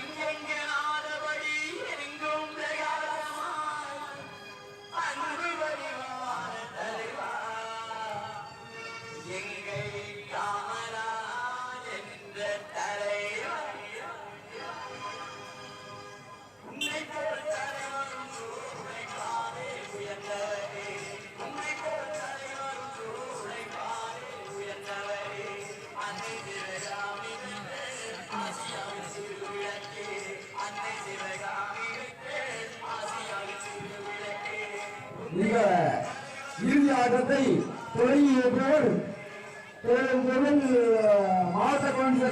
எங்கெங்கனாதபடி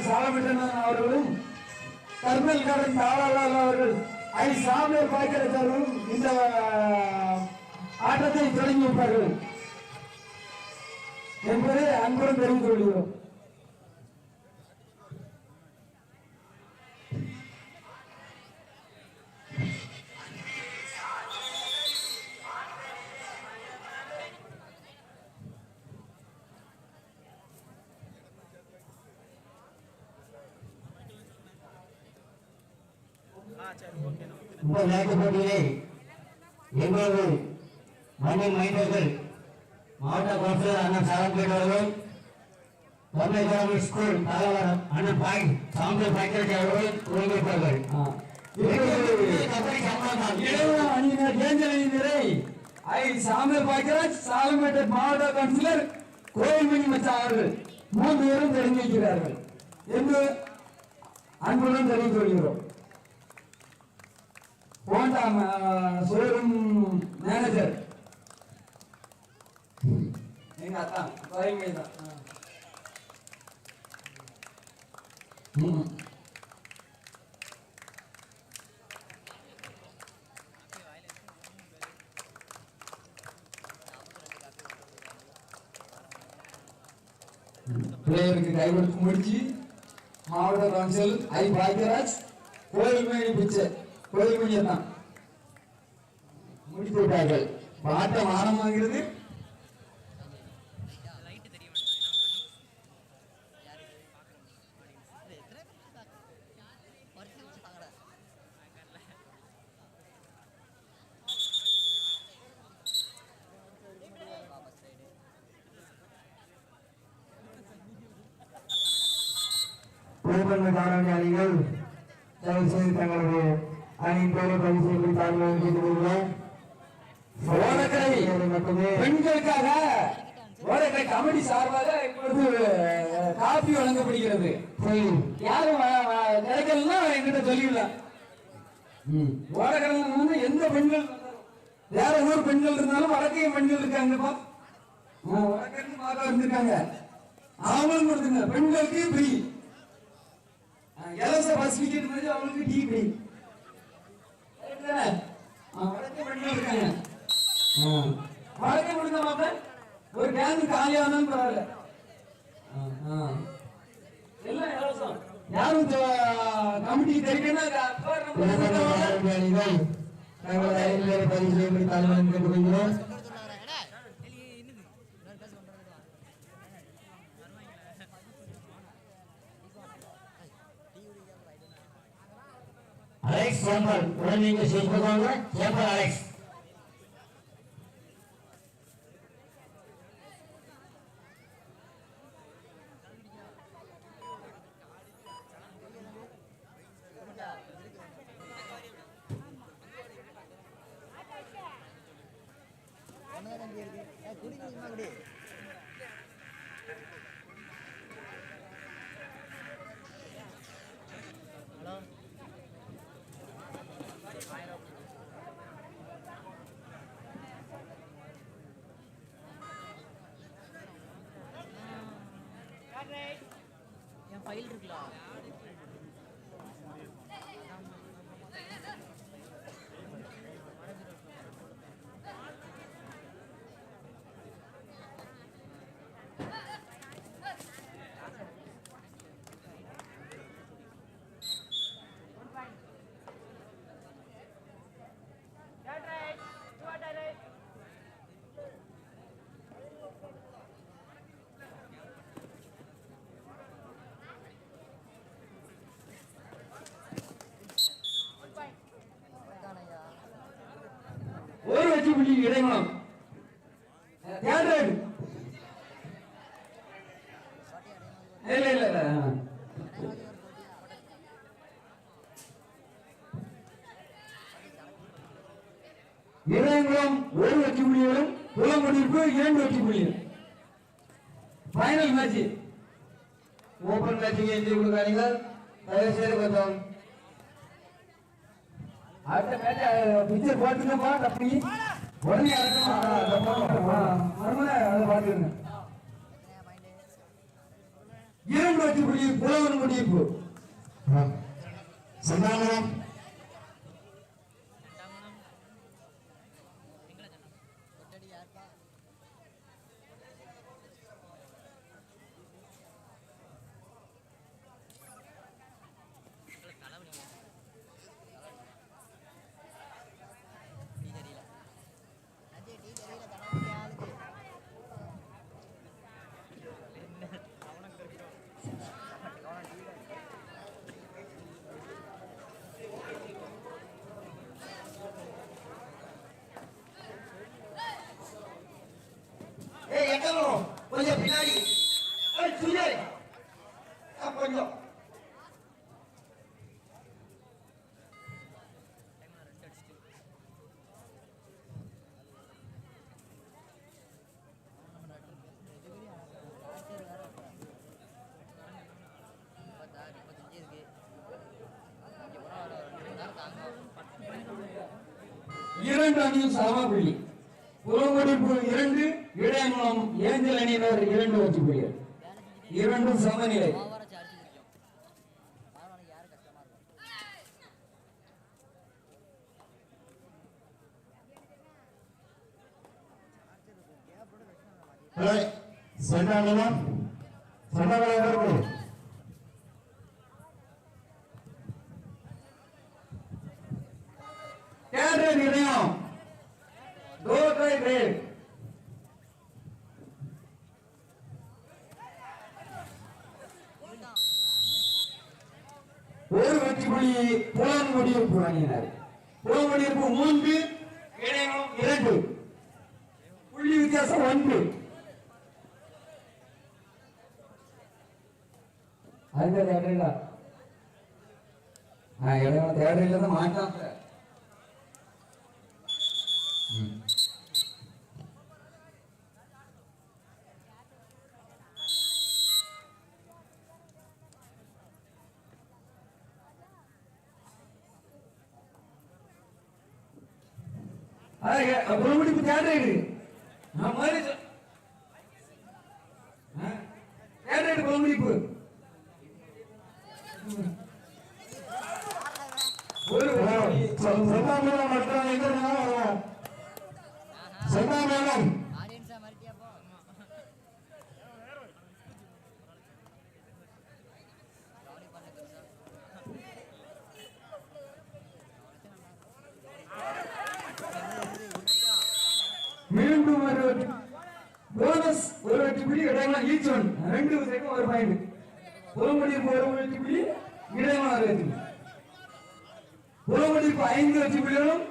மாவட்ட கவுன்சிலர் அவர்களும். கர்னல் கடன் தாராளால் அவர்கள் ஐ சாமியார் பாய்க்கரைச்சார்களும் இந்த ஆட்டத்தை தொடங்கி வைப்பார்கள். என்பதை அன்புடன் தெரிவித்துக் கொள்கிறோம். இந்த விளையாட்டு போட்டியிலே எங்களது மணி மைந்தர்கள் மாவட்ட கவுன்சிலர் அண்ணன் சாரம்பேட் அவர்கள் தமிழ் கவர்மெண்ட் ஸ்கூல் தலைவர் அண்ணன் பாய் சாம்பல் பாய்க்கரசி அவர்கள் ஒருங்கிணைப்பார்கள் மாவட்ட கவுன்சிலர் கோயில்மணி மச்சான் அவர்கள். மூன்று பேரும் தெரிஞ்சிருக்கிறார்கள். என்று அன்புடன் தெரிவித்து வருகிறோம் போண்டா ஷோரூம் மேனேஜர் எங்க அத்தா கோயில்மணி தான். பிளேயருக்கு கைவிடுத்து முடிச்சு மாவட்ட கவுன்சில் ஐ. பாக்யராஜ் கோயில்மணி கோயில் கோயில்மணியை தான் முடித்து விட்டார்கள். பாட்டம் ஆரம்பமாகிறது. மட்டுமே பெண்களுக்காக ஓடக்கரை கமிட்டி சார்பாக இப்பொழுது காப்பி வழங்கப்படுகிறது. யாரும் கிடைக்கலன்னா என்கிட்ட சொல்லிடலாம். வந்து எந்த பெண்கள் வேற ஊர் பெண்கள் இருந்தாலும் வடக்கையும் பெண்கள் இருக்காங்கப்பா. ஆ, வடக்கிருந்து பார்க்க வந்திருக்காங்க அவங்களும் கொடுத்துங்க பெண்களுக்கு ஃப்ரீ இலவச பஸ் டிக்கெட் மாதிரி அவங்களுக்கு டீ ஃப்ரீ வடக்கு பெண்கள் இருக்காங்க. வடக்கே கொடுங்க மாப்பிள்ள ஒரு கேங்கு காலியானாலும் பரவாயில்ல. எல்லாம் இலவசம் யாரும் கமிட்டி கேட்டுக்கொள்கிறோம் அலெக்ஸ் சேம்பர் உடன் சேம்பர் அலெக்ஸ். என் ஃபைல் இருக்குல்ல புள்ளி இடைமணம் தேர்ட் இல்ல இல்ல இல்ல. இடையங்குளம் ஒரு வெற்றி புள்ளிகளும் புலங்குடியிருப்பு இரண்டு வெற்றி புள்ளிகள். ஃபைனல் மேட்ச் ஓபன் மேட்சிங் எஞ்சி கொடுக்காதீங்க. தயவு செய்து கொஞ்சம் அடுத்த மேட்ச் பிக்சர் போட்டுக்கப்பா தப்பி உடனே அதை பார்த்துருங்க இரண்டு வெற்றி புள்ளி புலவன் முடிப்பு சந்தானம் இரண்டு அணியும் சம புள்ளி புலங்குடிப்பு இரண்டு இடையங்குளம் ஏஞ்சல் அணியினர் இரண்டு வெற்றி புள்ளிகள் இரண்டும் சமநிலை. சந்தானம் சந்தானம் கேட்ரேட் இணையம் டோர் ரேட் ஒரு வெற்றி புள்ளி புலன் முடிவுப்பு மூன்று இணையம் இரண்டு. புள்ளி வித்தியாசம் ஒன்று. அதுக்கு தேட்டரில் ஆ இடையில தேட்டரில் தான் மாட்டான் சார் புறமுடிப்பு தேட்டர் நான் மாதிரி சொ- ஆ? தேட்டர் புறமுடிப்பு ஒரு சந்தானம் மட்டும் எங்க சந்தானம் ஆடியன்ஸா மறுட்டியா போ ஜாலி பண்ண பெருசா மீண்டும் ஒரு வெற்றி போனஸ் ஒரு வெற்றி புள்ளி இடையலாம் ஈச் ஒன் ரெண்டு ஒரு பாயிண்ட் ஒரு வெற்றி புள்ளி இடையலாம் ஒரு வெற்றி ஐந்து வச்சு புள்ளிகளும்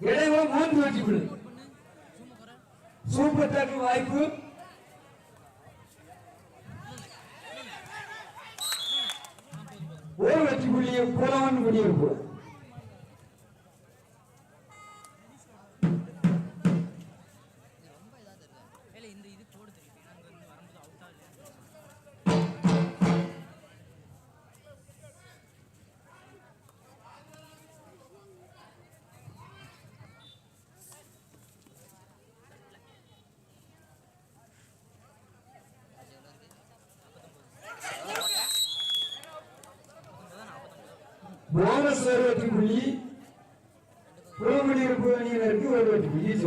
இடையலாம் மூன்று வச்சு புள்ளி சூப்பர் வாய்ப்பு போனஸ் ஒரு வெற்றி புள்ளி புறமுடியிருப்பு அணியினருக்கு ஒரு வெற்றி புள்ளி each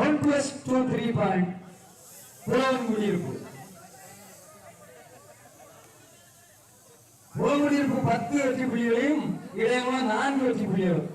one plus two three point புலவன் குடியிருப்பு புலங்குடியிருப்பு பத்து வெற்றி புள்ளிகளையும் இடையமா நான்கு வெற்றி புள்ளிகளும்.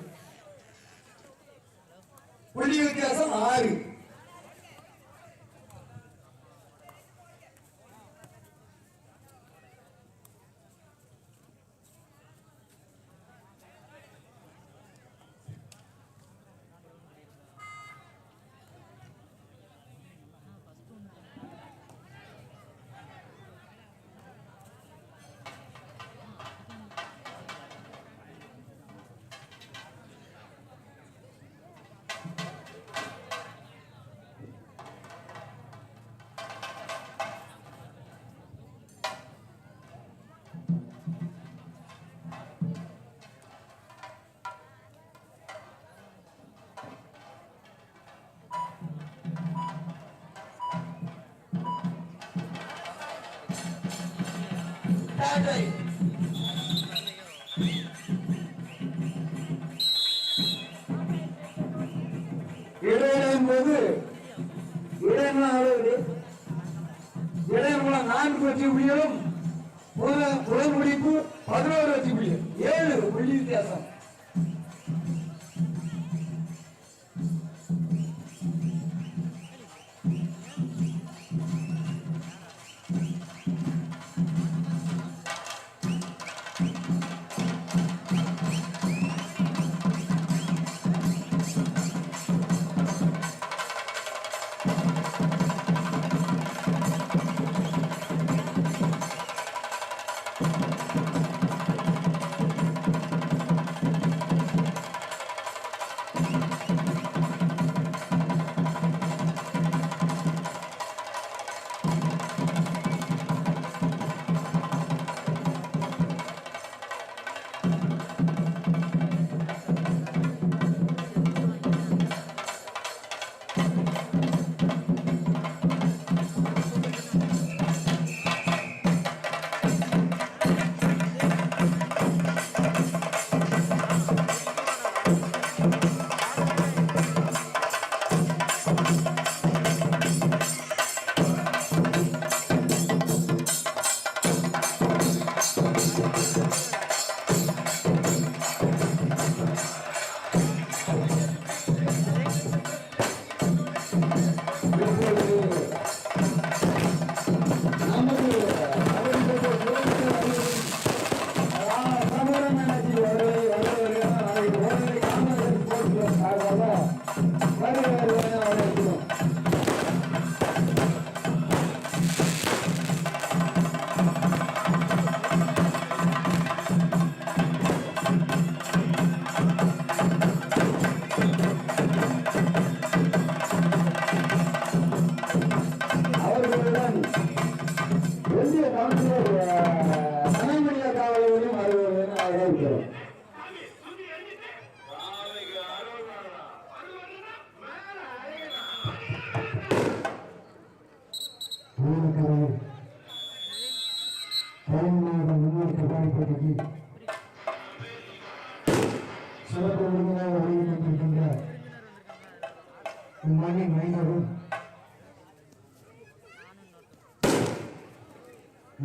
Saturday.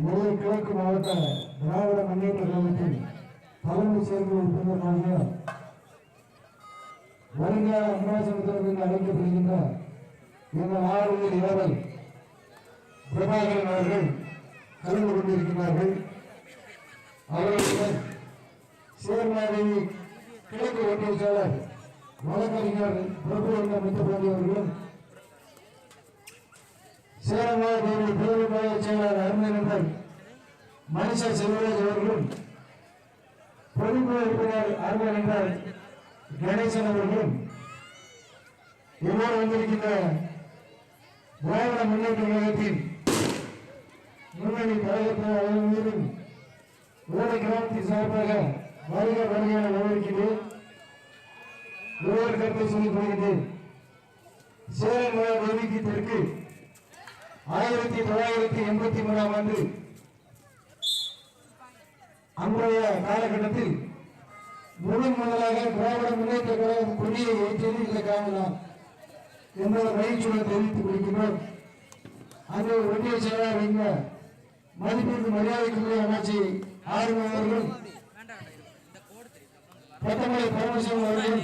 நெல்லை கிழக்கு மாவட்ட திராவிட முன்னேற்ற கழகத்தின் தலைமை சேர்ந்த உறுப்பினராக வருங்கால அம்பாசனத்திற்கு அழைக்கப்படுகின்ற எங்கள் ஆளுநர் இளவல் பிரபாகரன் அவர்கள் கலந்து கொண்டிருக்கிறார்கள். அவர்களுடன் சேர்மாதேவி கிழக்கு ஒன்றிய செயலர் வழக்கறிஞர் என்ற முத்துப்பாண்டி அவர்களும் சேரமாதேவி பேருபாய செயலர் அருமையனந்தன் மனுஷ செல்வராஜ் அவர்களும் பொதுக்குழு உறுப்பினர் அருமையனந்தன் கணேசன் அவர்களும் இவ்வாறு வந்திருக்கின்ற திராவிட முன்னேற்ற கழகத்தின் முன்னணி கழகத்தினர் அனைவரும் கிராமத்தின் சார்பாக வருக வருகையான வரவேற்கிறேன் ஒருவர் கருத்தை சொல்லிக் கொள்கிறேன் தேவிக்கு தெற்கு ஆயிரத்தி தொள்ளாயிரத்தி எண்பத்தி மூணாம் ஆண்டு அன்றைய காலகட்டத்தில் முதன் முதலாக திராவிட முன்னேற்ற கழகம் கொடியை ஏற்றியது இந்த காணலாம் என்பதை மகிழ்ச்சியுடன் தெரிவித்துக் கொள்கின்றோம். அங்கே ஒன்றிய செயலாளர் என்ற மதிப்பிற்கு மரியாதைக்குரிய அமைச்சி ஆர்வம் அவர்கள் பத்தமலை பரமசிவம் அவர்கள்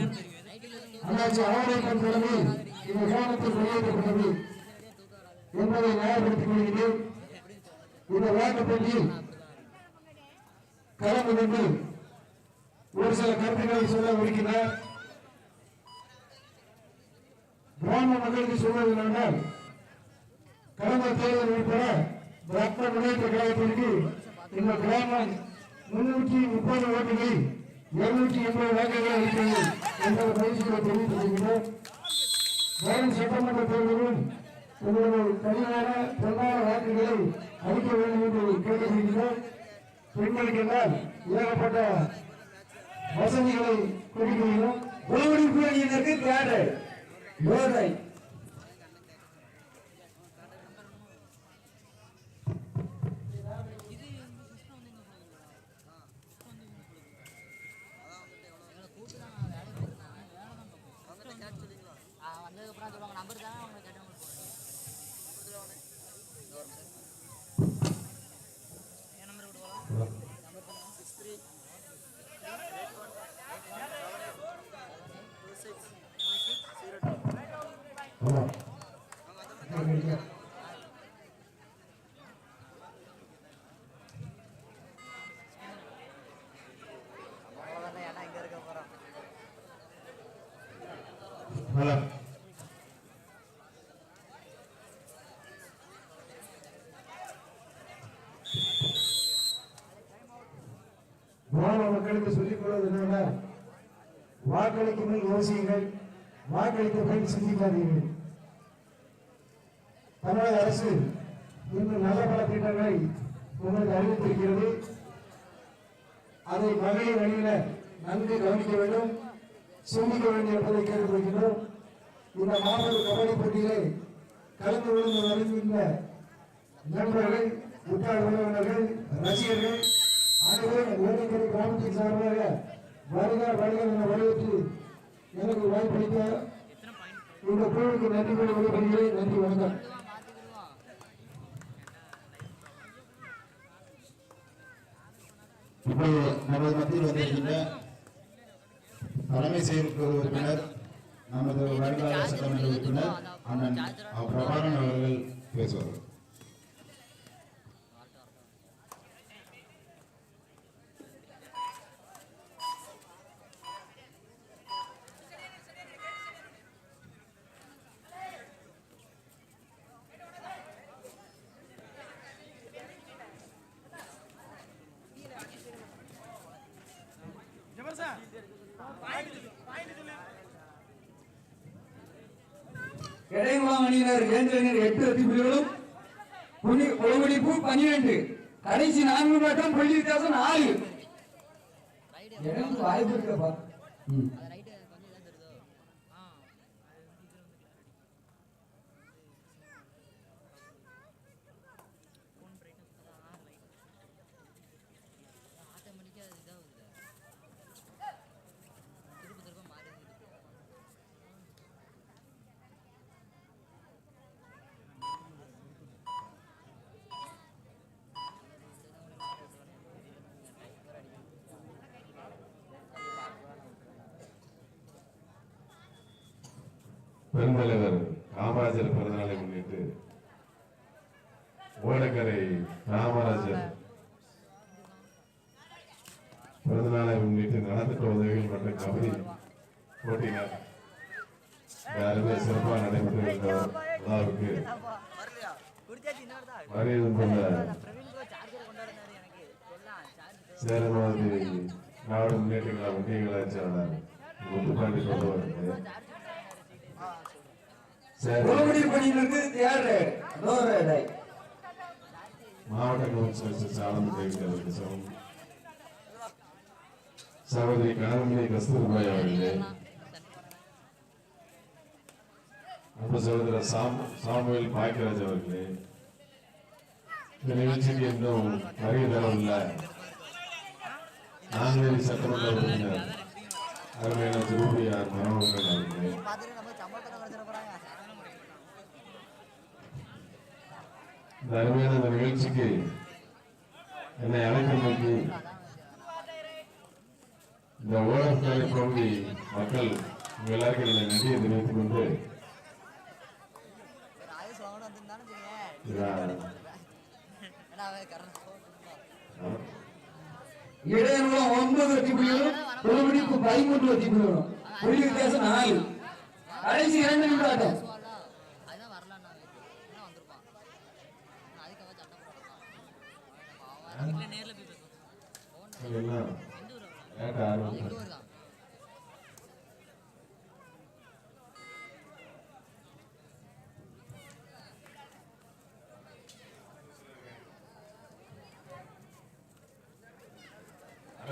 அண்ணாச்சி அவரை தலைமையில் இந்த கிராமத்தில் வெளியேற்றப்பட்டது என்பதை நியாயப்படுத்திக் கொள்கிறேன். இந்த வாக்குப்பட்டியில் கலந்து கொண்டு ஒரு சில கருத்துக்களை சொல்ல இருக்கிறார் கிராம மக்களுக்கு சொல்வது கடந்த தேர்தல் உட்பட திராவிட முன்னேற்ற கழகத்திற்கு இந்த கிராமம் முன்னூற்றி முப்பது ஓட்டுகளில் இருநூற்றி எண்பது வாக்குகள் இருக்கிறது என்பதை பயிற்சிகளை தெரிவித்துக் கொள்கிறோம் வரும் சட்டமன்ற தேர்தலில் உங்களது கனிவான பொன்னான வாக்குகளை அளிக்க வேண்டும் என்று கேட்டுக்கொள்கிறோம் பெண்களுக்கு என்றால் ஏகப்பட்ட வசதிகளை கொடுக்கிறோம். உழவடிப்பு அணியினருக்கு தேடை யோதை இது நலம் கிராம மக்களுக்கு சொல்லிக் கொள்வது என்னன்னா வாக்களிக்கும் யோசியுங்கள். வாக்களித்த பின் சிந்திக்காதீர்கள். தமிழக அரசு இன்று நல்ல பல திட்டங்களை உங்களுக்கு அறிவித்திருக்கிறது. அதை மகளிர் வழியில நன்கு கவனிக்க வேண்டும். சிந்திக்க வேண்டும் என்பதை கேட்டுக்கொள்கிறோம் இந்த மாபெரும் கபடி போட்டியிலே கலந்து கொண்டு வருகின்ற நண்பர்கள் உற்றார் உறவினர்கள் ரசிகர்கள் அனைவரும் ஓடிக்கரை கிராமத்தின் சார்பாக வருக வருக என வரவேற்று எனக்கு வாய்ப்பளித்த இந்த குழுவுக்கு நன்றி கொண்டு விடைபெறுகிறேன். நன்றி வணக்கம். இப்போது நமது மத்தியில் வந்திருக்கின்ற தலைமை செயல் உறுப்பினர் நமது வருங்கால சட்டமன்ற உறுப்பினர் அண்ணன் பிரபாகரன் அவர்கள் பேசுவார்கள் இடைங்குளம் அணியினர் எட்டு வெற்றி புள்ளிகளும் புலி குளமுடிப்பு பன்னிரண்டு கடைசி நான்கு மட்டும் புள்ளி வித்தியாசம் நாலு. வாய்ப்பு இருக்கப்பா பெருந்தலைவர் காமராஜர் பிறந்தநாளை முன்னிட்டு ஓடக்கரை காமராஜர் பிறந்தநாளை முன்னிட்டு நலத்திட்ட உதவிகள் மற்றும் கபடி போட்டிகள் அருமை சிறப்பாக நடைபெற்று இருந்த விழாவுக்கு வரலையா வருகை கொண்ட பிரவீன் நாடு முன்னேற்ற கழக ஒன்றிய கலாச்சாரம் முத்துப்பாண்டி கொண்டு வருது சேர குளமுடிப்பு அணியினருக்கு தேர் டோர் ரைடை மாவட்ட கவுன்சிலர் சாலம் தெரிவித்ததற்கு சமம். சகோதரி கனகமணி கஸ்தூர்பாய் அவர்களே. அன்பு சகோதரர் சாம் சாமுவேல் பாக்கியராஜ் அவர்களே. இந்த நிகழ்ச்சிக்கு இன்னும் வருகை தரவுள்ள நாங்குநேரி சட்டமன்ற உறுப்பினர் அருமையான திருப்பதியார் மனோகரன் அவர்களே. இந்த அருமையான இந்த நிகழ்ச்சிக்கு என்னை அழைப்பு நோக்கி இந்த ஓடக்கலை பகுதி மக்கள் எல்லாருக்கும் என்னை நன்றியை தெரிவித்துக் கொண்டு ஒரு ஒன்பது வெற்றி புள்ளிகளும் குளமுடிப்பு பதிமூன்று வெற்றி புள்ளிகளும். புள்ளி வித்தியாசம் நாலு. கடைசி இரண்டு நிமிடம் அதுதான் வரலான்னு நான் என்ன வந்திருப்பான் நான் அதுக்காக சட்டம் போடலாம் அவன் இல்லை நேரில் போய் பேசுவோம் இது எல்லாம் எந்த ஊர் அவர் கேட்ட ஆர்வம் எங்க ஊர் தான் அதை கொடுக்கலாங்க அதை கொடுக்கலாம். ஆ? கொடுக்கலாம். முடிஞ்ச பேசு. முடிஞ்ச.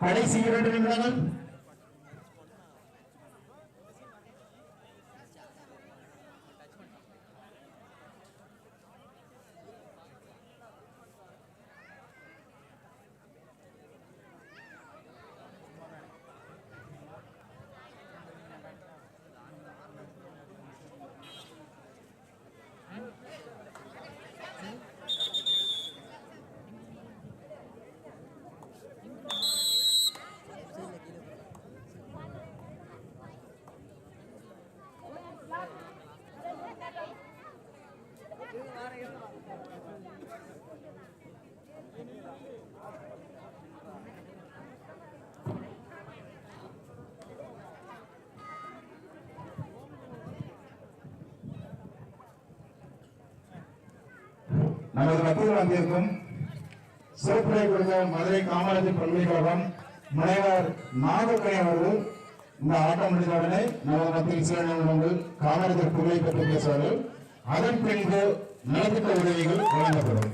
கடைசி இரண்டு நிமிடங்கள். நமது மத்தியில் வந்திருக்கும் சிறப்புரை கொடுத்த மதுரை காமராஜர் பல்கலைக்கழகம் முனைவர் நாகக்கணி அவர்கள் இந்த ஆட்டம் முடிந்தவுடனே நமது மத்தியில் சில நிறுவனங்கள் காமராஜர் புகழை பற்றி பேசுவார்கள். அதன் பின்பு நலத்திட்ட உதவிகள் வழங்கப்படும்.